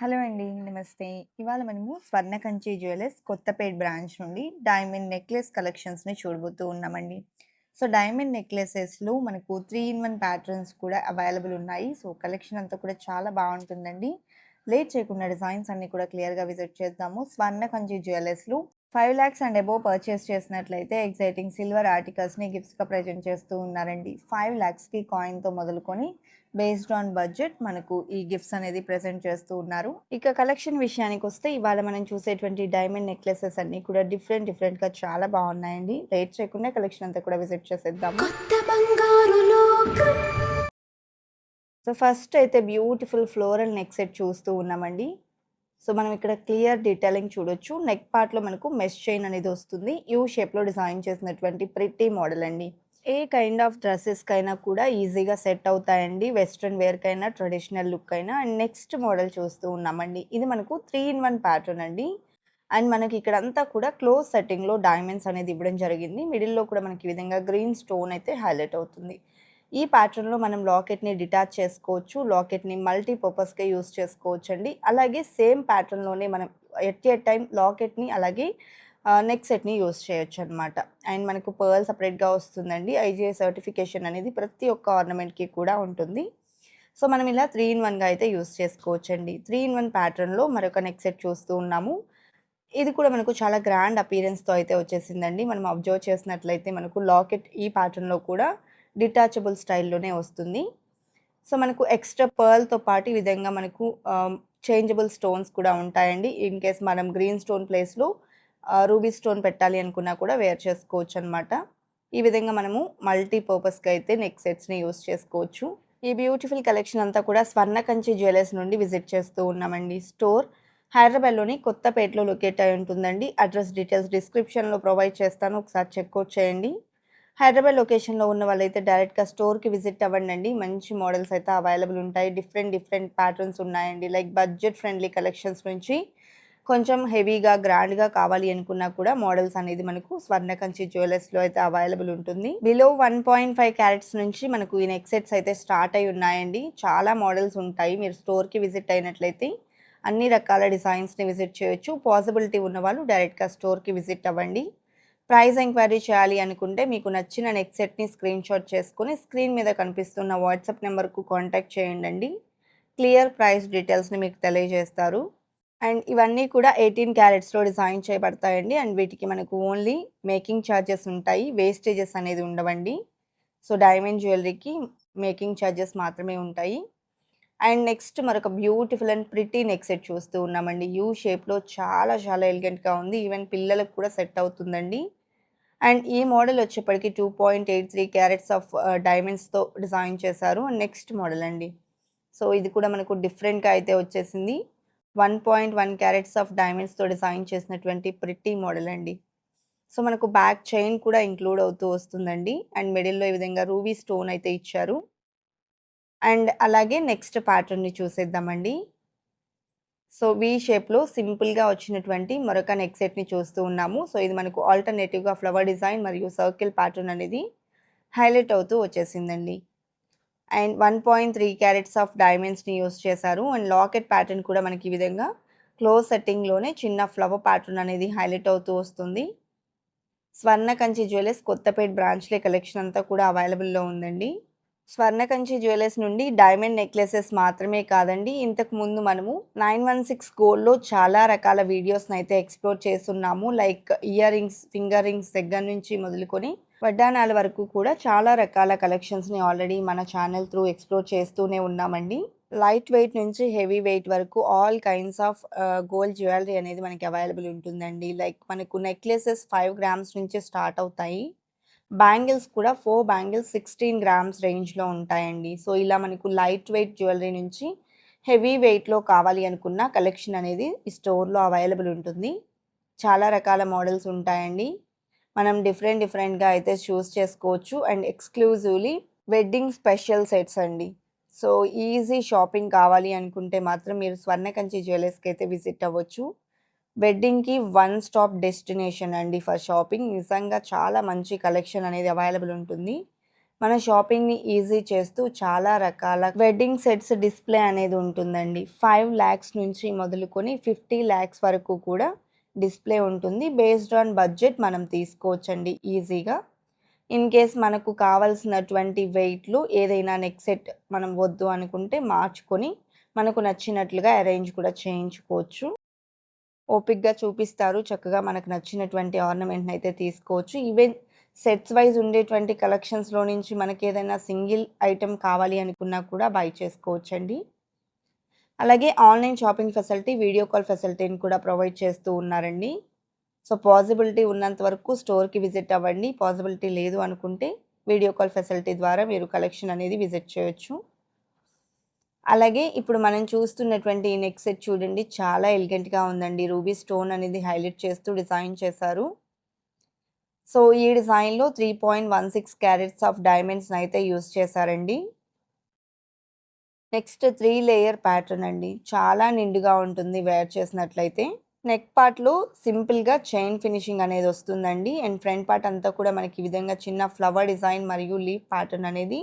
Hello అండి. నమస్తే. ఇవాళ మనము స్వర్ణకంచి జ్యువెలర్స్ కొత్తపేట్ బ్రాంచ్ నుండి డైమండ్ నెక్లెస్ కలెక్షన్స్‌ని చూడబోతూ ఉన్నామండి. సో, డైమండ్ నెక్లెసెస్‌లో మనకు త్రీ ఇన్ వన్ ప్యాటర్న్స్ కూడా అవైలబుల్ ఉన్నాయి. సో, కలెక్షన్ అంతా కూడా చాలా బాగుంటుందండి లేట్ చేయకుండా డిజైన్స్ అన్నీ కూడా క్లియర్‌గా విజిట్ చేద్దాము. Swarna Kanchi జ్యువెలర్స్లు five lakhs and above purchase చేసినట్లయితే ఎగ్జైటింగ్ సిల్వర్ ఆర్టికల్స్‌ని గిఫ్ట్స్‌గా ప్రెజెంట్ చేస్తూ ఉన్నారండి. 5,00,000కి కాయిన్‌తో మొదలుకొని బేస్డ్ ఆన్ బడ్జెట్ మనకు ఈ గిఫ్ట్స్ అనేది ప్రెజెంట్ చేస్తూ ఉన్నారు. ఇక కలెక్షన్ విషయానికి వస్తే ఇవాళ మనం చూసేటువంటి డైమండ్ నెక్లెసెస్ అన్ని కూడా డిఫరెంట్ డిఫరెంట్‌గా చాలా బాగున్నాయండి లేట్ చేయకుండా కలెక్షన్ అంతా కూడా విజిట్ చేసేద్దాము. సో, ఫస్ట్ అయితే బ్యూటిఫుల్ ఫ్లోరల్ నెక్ సెట్ చూస్తూ ఉన్నామండి. సో, మనం ఇక్కడ క్లియర్ డీటెయిలింగ్ చూడొచ్చు. నెక్ పార్ట్‌లో మనకు మెష్ చైన్ అనేది వస్తుంది. యూ షేప్‌లో డిజైన్ చేసినటువంటి ప్రిటీ మోడల్ అండి. ఏ కైండ్ ఆఫ్ డ్రెస్సెస్కైనా కూడా ఈజీగా సెట్ అవుతాయండి. వెస్ట్రన్ వేర్‌కైనా, ట్రెడిషనల్ లుక్ అయినా. అండ్ నెక్స్ట్ మోడల్ చూస్తూ ఉన్నామండి. ఇది మనకు త్రీ ఇన్ వన్ ప్యాటర్న్ అండి. అండ్ మనకి ఇక్కడ అంతా కూడా క్లోజ్ సెట్టింగ్‌లో డైమండ్స్ అనేది ఇవ్వడం జరిగింది. మిడిల్‌లో కూడా మనకి ఈ విధంగా గ్రీన్ స్టోన్ అయితే హైలైట్ అవుతుంది. ఈ ప్యాటర్న్‌లో మనం లాకెట్‌ని డిటాచ్ చేసుకోవచ్చు. లాకెట్‌ని మల్టీ పర్పస్‌గా చేసుకోవచ్చు చేసుకోవచ్చండి. అలాగే సేమ్ ప్యాటర్న్‌లోనే మనం ఎట్ ఎ టైం లాకెట్‌ని అలాగే ఆహ్, నెక్ సెట్‌ని చేయొచ్చు అనమాట అండ్ మనకు పర్ల్ సపరేట్గా వస్తుందండి. ఐజీఐ సర్టిఫికేషన్ అనేది ప్రతి ఒక్క ఆర్నమెంట్‌కి కూడా ఉంటుంది. సో, మనం ఇలా త్రీ ఇన్ వన్గా అయితే యూజ్ చేసుకోవచ్చండి. త్రీ ఇన్ వన్ ప్యాటర్న్‌లో మరొక నెక్ సెట్ చూస్తూ ఉన్నాము. ఇది కూడా మనకు చాలా గ్రాండ్ అపీరెన్స్తో అయితే వచ్చేసిందండి. మనం అబ్జర్వ్ చేసినట్లయితే మనకు లాకెట్ ఈ ప్యాటర్న్‌లో కూడా డిటాచబుల్ స్టైల్‌లోనే వస్తుంది. సో, మనకు ఎక్స్‌ట్రా పర్ల్‌తో పాటు ఈ విధంగా మనకు చేంజబుల్ స్టోన్స్ కూడా ఉంటాయండి. ఇన్ కేస్ మనం గ్రీన్ స్టోన్ ప్లేస్‌లో రూబీ స్టోన్ పెట్టాలి అనుకున్నా కూడా వేర్ చేసుకోవచ్చు అనమాట ఈ విధంగా మనము మల్టీపర్పస్కి అయితే నెక్ సెట్స్‌ని యూజ్ చేసుకోవచ్చు. ఈ బ్యూటిఫుల్ కలెక్షన్ అంతా కూడా స్వర్ణ కంచి జ్యువెలర్స్ నుండి విజిట్ చేస్తూ ఉన్నామండి. స్టోర్ హైదరాబాద్‌లోని కొత్తపేటలో లొకేట్ అయి ఉంటుందండి. అడ్రస్ డీటెయిల్స్ డిస్క్రిప్షన్‌లో ప్రొవైడ్ చేస్తాను. ఒకసారి చెక్అవుట్ చేయండి. హైదరాబాద్ లొకేషన్‌లో ఉన్న వాళ్ళైతే డైరెక్ట్‌గా స్టోర్‌కి విజిట్ అవ్వండి మంచి మోడల్స్ అయితే అవైలబుల్ ఉంటాయి. డిఫరెంట్ డిఫరెంట్ ప్యాటర్న్స్ ఉన్నాయండి. లైక్ బడ్జెట్ ఫ్రెండ్లీ కలెక్షన్స్ నుంచి కొంచెం హెవీగా, గ్రాండ్‌గా కావాలి అనుకున్నా కూడా మోడల్స్ అనేది మనకు స్వర్ణకంచి జ్యువెలర్స్‌లో అయితే అవైలబుల్ ఉంటుంది. బిలో 1.5 క్యారెట్స్ నుంచి మనకు ఈ నెక్ సెట్స్ అయితే స్టార్ట్ అయి ఉన్నాయండి. చాలా మోడల్స్ ఉంటాయి. మీరు స్టోర్‌కి విజిట్ అయినట్లయితే అన్ని రకాల డిజైన్స్‌ని విజిట్ చేయొచ్చు. పాసిబిలిటీ ఉన్నవాళ్ళు డైరెక్ట్‌గా స్టోర్‌కి విజిట్ అవ్వండి. ప్రైస్ ఎంక్వైరీ చేయాలి అనుకుంటే మీకు నచ్చిన నెక్ సెట్‌ని స్క్రీన్‌షాట్ చేసుకుని స్క్రీన్ మీద కనిపిస్తున్న వాట్సాప్ నెంబర్‌కు కాంటాక్ట్ చేయండండి. క్లియర్ ప్రైస్ డీటెయిల్స్‌ని మీకు తెలియజేస్తారు. అండ్ ఇవన్నీ కూడా 18 క్యారెట్స్‌లో డిజైన్ చేయబడతాయండి. అండ్ వీటికి మనకు ఓన్లీ మేకింగ్ చార్జెస్ ఉంటాయి. వేస్టేజెస్ అనేది ఉండవండి. సో, డైమండ్ జ్యువెలరీకి మేకింగ్ చార్జెస్ మాత్రమే ఉంటాయి. అండ్ నెక్స్ట్ మరొక beautiful and pretty neck set చూస్తూ ఉన్నామండి. యూ షేప్‌లో చాలా చాలా ఎలిగెంట్‌గా ఉంది. ఈవెన్ పిల్లలకు కూడా సెట్ అవుతుందండి. అండ్ ఈ మోడల్ వచ్చేప్పటికి 2.83 క్యారెట్స్ ఆఫ్ డైమండ్స్‌తో డిజైన్ చేశారు. నెక్స్ట్ మోడల్ అండి. సో, ఇది కూడా మనకు డిఫరెంట్‌గా అయితే వచ్చేసింది. 1.1 క్యారెట్స్ ఆఫ్ డైమండ్స్‌తో డిజైన్ చేసినటువంటి ప్రిట్టి మోడల్ అండి. సో, మనకు బ్యాక్ చైన్ కూడా ఇంక్లూడ్ అవుతూ వస్తుందండి. అండ్ మిడిల్‌లో ఈ విధంగా రూబీ స్టోన్ అయితే ఇచ్చారు. అండ్ అలాగే నెక్స్ట్ ప్యాటర్న్‌ని చూసేద్దామండి. సో, వి షేప్‌లో సింపుల్‌గా వచ్చినటువంటి మరొక నెక్ సెట్‌ని చూస్తూ ఉన్నాము. సో, ఇది మనకు ఆల్టర్‌నేటివ్‌గా ఫ్లవర్ డిజైన్ మరియు సర్కిల్ ప్యాటర్న్ అనేది హైలైట్ అవుతూ వచ్చేసిందండి. అండ్ 1.3 క్యారెట్స్ ఆఫ్ డైమండ్స్‌ని యూజ్ చేశారు. అండ్ లాకెట్ ప్యాటర్న్ కూడా మనకి ఈ విధంగా క్లోజ్ సెట్టింగ్‌లోనే చిన్న ఫ్లవర్ ప్యాటర్న్ అనేది హైలైట్ అవుతూ వస్తుంది. స్వర్ణ కంచి జ్యువెలర్స్ కొత్తపేట్ బ్రాంచ్‌లో కలెక్షన్ అంతా కూడా అవైలబుల్‌లో ఉందండి. స్వర్ణకంచి జ్యువెలర్స్ నుండి డైమండ్ నెక్లెసెస్ మాత్రమే కాదండి. ఇంతకు ముందు మనము 916 గోల్డ్‌లో చాలా రకాల వీడియోస్‌ని అయితే ఎక్స్‌ప్లోర్ చేస్తున్నాము like earrings, finger rings దగ్గర నుంచి మొదలుకొని వడ్డానాల వరకు కూడా చాలా రకాల కలెక్షన్స్‌ని ఆల్రెడీ మన ఛానల్ త్రూ ఎక్స్‌ప్లోర్ చేస్తూనే ఉన్నామండి. లైట్ వెయిట్ నుంచి హెవీ వెయిట్ వరకు all kinds of gold jewellery అనేది మనకి అవైలబుల్ ఉంటుందండి. లైక్ మనకు నెక్లెసెస్ ఫైవ్ గ్రామ్స్ నుంచి స్టార్ట్ అవుతాయి. బ్యాంగిల్స్ కూడా ఫోర్ బ్యాంగిల్స్ 16 గ్రామ్స్ రేంజ్‌లో ఉంటాయండి. సో, ఇలా మనకు లైట్ వెయిట్ జ్యువెలరీ నుంచి హెవీ వెయిట్‌లో కావాలి అనుకున్న కలెక్షన్ అనేది ఈ స్టోర్‌లో అవైలబుల్ ఉంటుంది. చాలా రకాల మోడల్స్ ఉంటాయండి. మనం డిఫరెంట్ డిఫరెంట్‌గా అయితే చూస్ చేసుకోవచ్చు. And exclusively wedding special sets అండి. సో, ఈజీ షాపింగ్ కావాలి అనుకుంటే మాత్రం మీరు స్వర్ణకంచి జ్యువెలర్స్‌కి అయితే విజిట్ అవ్వచ్చు. వెడ్డింగ్‌కి వన్ స్టాప్ డెస్టినేషన్ అండి ఫర్ షాపింగ్. నిజంగా చాలా మంచి కలెక్షన్ అనేది అవైలబుల్ ఉంటుంది. మన షాపింగ్‌ని ఈజీ చేస్తూ చాలా రకాల వెడ్డింగ్ సెట్స్ డిస్‌ప్లే అనేది ఉంటుందండి. 5,00,000 నుంచి మొదలుకొని 50,00,000 వరకు కూడా డిస్‌ప్లే ఉంటుంది. బేస్డ్ ఆన్ బడ్జెట్ మనం తీసుకోవచ్చండి ఈజీగా. ఇన్ కేస్ మనకు కావాల్సినటువంటి వెయిట్లు ఏదైనా నెక్ సెట్ మనం వద్దు అనుకుంటే మార్చుకొని మనకు నచ్చినట్లుగా అరేంజ్ కూడా చేయించుకోవచ్చు. ఓపిక్గా చూపిస్తారు. చక్కగా మనకు నచ్చినటువంటి ఆర్నమెంట్‌ని అయితే తీసుకోవచ్చు. ఈవెన్ సెట్స్ వైజ్ ఉండేటువంటి కలెక్షన్స్‌లో నుంచి మనకేదైనా సింగిల్ ఐటెం కావాలి అనుకున్నా కూడా బై చేసుకోవచ్చండి. అలాగే online shopping facility, video call ఫెసిలిటీని కూడా ప్రొవైడ్ చేస్తూ ఉన్నారండి. సో, పాసిబిలిటీ ఉన్నంత వరకు స్టోర్‌కి విజిట్ అవ్వండి. పాసిబిలిటీ లేదు అనుకుంటే వీడియో కాల్ ఫెసిలిటీ ద్వారా మీరు కలెక్షన్ అనేది విజిట్ చేయొచ్చు. అలాగే ఇప్పుడు మనం చూస్తున్నటువంటి ఈ నెక్ సెట్ చూడండి చాలా ఎలిగెంట్‌గా ఉందండి. రూబీ స్టోన్ అనేది హైలైట్ చేస్తూ డిజైన్ చేశారు. సో, ఈ డిజైన్‌లో 3.16 క్యారెట్స్ ఆఫ్ డైమండ్స్‌ని అయితే యూస్ చేశారండి. నెక్స్ట్ త్రీ లేయర్ ప్యాటర్న్ అండి. చాలా నిండుగా ఉంటుంది వేర్ చేసినట్లయితే. నెక్ పార్ట్‌లో సింపుల్‌గా చైన్ ఫినిషింగ్ అనేది వస్తుందండి. అండ్ ఫ్రంట్ పార్ట్ అంతా కూడా మనకి ఈ విధంగా చిన్న ఫ్లవర్ డిజైన్ మరియు లీఫ్ ప్యాటర్న్ అనేది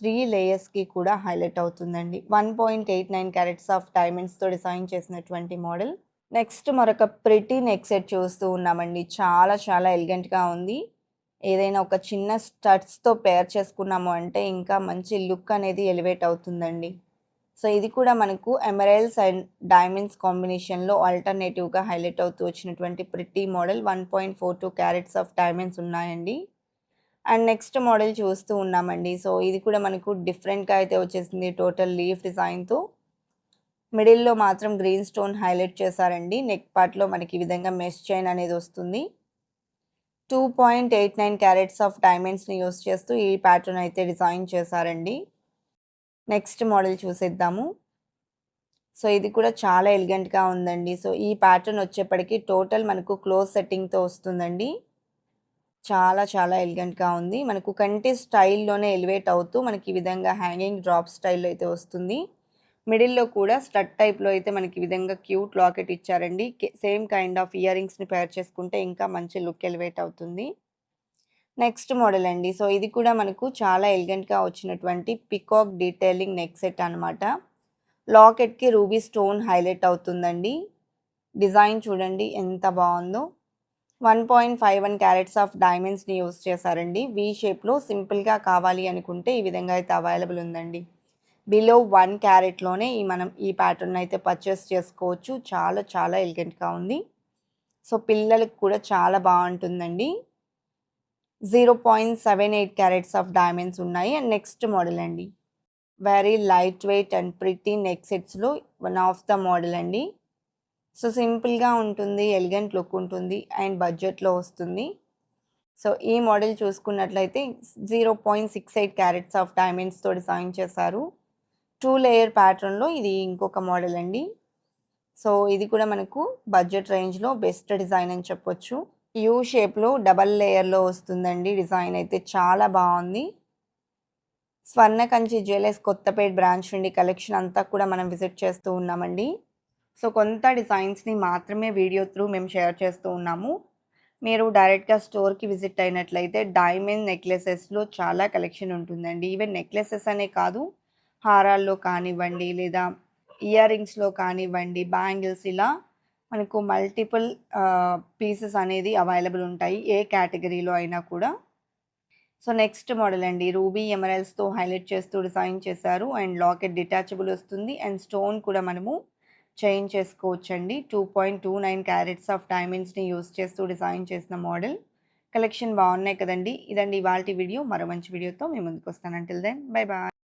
త్రీ లేయర్స్‌కి కూడా హైలైట్ అవుతుందండి. 1.89 క్యారెట్స్ ఆఫ్ డైమండ్స్‌తో డిజైన్ చేసినటువంటి మోడల్. నెక్స్ట్ మరొక ప్రిటీ నెక్ సెట్ చూస్తూ ఉన్నామండి. చాలా చాలా ఎలిగెంట్‌గా ఉంది. ఏదైనా ఒక చిన్న స్టడ్స్‌తో పేర్ చేసుకున్నాము అంటే ఇంకా మంచి లుక్ అనేది ఎలివేట్ అవుతుందండి. సో, ఇది కూడా మనకు ఎమరైల్స్ అండ్ డైమండ్స్ కాంబినేషన్‌లో ఆల్టర్‌నేటివ్‌గా హైలైట్ అవుతూ వచ్చినటువంటి pretty model 1.42 carats of diamonds ఉన్నాయండి. అండ్ నెక్స్ట్ మోడల్ చూస్తూ ఉన్నామండి. సో, ఇది కూడా మనకు డిఫరెంట్‌గా అయితే వచ్చేసింది. టోటల్ లీఫ్ డిజైన్‌తో. మిడిల్‌లో మాత్రం గ్రీన్ స్టోన్ హైలైట్ చేశారండి. నెక్ పార్ట్‌లో మనకి ఈ విధంగా మెష్ చైన్ అనేది వస్తుంది. 2.89 క్యారెట్స్ ఆఫ్ డైమండ్స్‌ని యూజ్ చేస్తూ ఈ ప్యాటర్న్ అయితే డిజైన్ చేశారండి. నెక్స్ట్ మోడల్ చూసేద్దాము. సో, ఇది కూడా చాలా ఎలిగెంట్‌గా ఉందండి. సో, ఈ ప్యాటర్న్ వచ్చేప్పటికి టోటల్ మనకు క్లోజ్ సెట్టింగ్‌తో వస్తుందండి. చాలా చాలా ఎలిగెంట్‌గా ఉంది. మనకు కంటి స్టైల్‌లోనే ఎలివేట్ అవుతూ మనకి ఈ విధంగా హ్యాంగింగ్ డ్రాప్ స్టైల్‌లో అయితే వస్తుంది. మిడిల్‌లో కూడా స్టడ్ టైప్‌లో అయితే మనకి ఈ విధంగా క్యూట్ లాకెట్ ఇచ్చారండి. సేమ్ కైండ్ ఆఫ్ ఇయర్ రింగ్స్‌ని పేర్ చేసుకుంటే ఇంకా మంచి లుక్ ఎలివేట్ అవుతుంది. నెక్స్ట్ మోడల్ అండి. సో, ఇది కూడా మనకు చాలా ఎలిగెంట్‌గా వచ్చినటువంటి పికాక్ డీటెయిలింగ్ నెక్ సెట్ అనమాట. లాకెట్‌కి రూబీ స్టోన్ హైలైట్ అవుతుందండి. డిజైన్ చూడండి ఎంత బాగుందో one point five one carats of డైమండ్స్‌ని use చేశారండి. వి షేప్‌లో సింపుల్‌గా కావాలి అనుకుంటే ఈ విధంగా అయితే అవైలబుల్ ఉందండి. బిలో వన్ క్యారెట్‌లోనే ఈ మనం ఈ ప్యాటర్న్ అయితే పర్చేస్ చేసుకోవచ్చు. చాలా చాలా ఎలిగెంట్‌గా ఉంది. సో, పిల్లలకి కూడా చాలా బాగుంటుందండి zero point seven eight carats of diamonds ఉన్నాయి. అండ్ నెక్స్ట్ మోడల్ అండి. Very light weight and pretty neck సెట్స్‌లో one of the model అండి. సో, సింపుల్‌గా ఉంటుంది. ఎలిగెంట్ లుక్ ఉంటుంది. అండ్ బడ్జెట్‌లో వస్తుంది. సో, ఈ మోడల్ చూసుకున్నట్లయితే 0.68 క్యారెట్స్ ఆఫ్ డైమండ్స్‌తో డిజైన్ చేశారు. టూ లేయర్ ప్యాటర్న్‌లో ఇది ఇంకొక మోడల్ అండి. సో, ఇది కూడా మనకు బడ్జెట్ రేంజ్‌లో బెస్ట్ డిజైన్ అని చెప్పొచ్చు. యూ షేప్‌లో డబల్ లేయర్‌లో వస్తుందండి. డిజైన్ అయితే చాలా బావుంది. స్వర్ణకంచి జ్యువెలర్స్ కొత్తపేట్ బ్రాంచ్ నుండి కలెక్షన్ అంతా కూడా మనం విజిట్ చేస్తూ ఉన్నామండి. సో, కొంత డిజైన్స్‌ని మాత్రమే వీడియో త్రూ మేము షేర్ చేస్తూ ఉన్నాము. మీరు డైరెక్ట్‌గా స్టోర్‌కి విజిట్ అయినట్లయితే డైమండ్ నెక్లెసెస్‌లో చాలా కలెక్షన్ ఉంటుందండి. ఈవెన్ నెక్లెసెస్ అనే కాదు హారాల్లో కానివ్వండి లేదా ఇయర్ రింగ్స్‌లో కానివ్వండి, బ్యాంగిల్స్ ఇలా మనకు మల్టిపుల్ పీసెస్ అనేది అవైలబుల్ ఉంటాయి. ఏ కేటగిరీలో అయినా కూడా. సో, నెక్స్ట్ మోడల్ అండి. రూబీ ఎమరల్స్తో హైలైట్ చేస్తూ డిజైన్ చేశారు. అండ్ లాకెట్ డిటాచబుల్ వస్తుంది. అండ్ స్టోన్ కూడా మనము చేంజ్ చేసుకోవచ్చండి. 2.29 క్యారెట్స్ ఆఫ్ డైమండ్స్‌ని యూజ్ చేస్తూ డిజైన్ చేసిన మోడల్. కలెక్షన్ బాగున్నాయి కదండీ! ఇదండి ఇవాళ వీడియో. మరో మంచి వీడియోతో మీ ముందుకొస్తాను. Until then bye bye.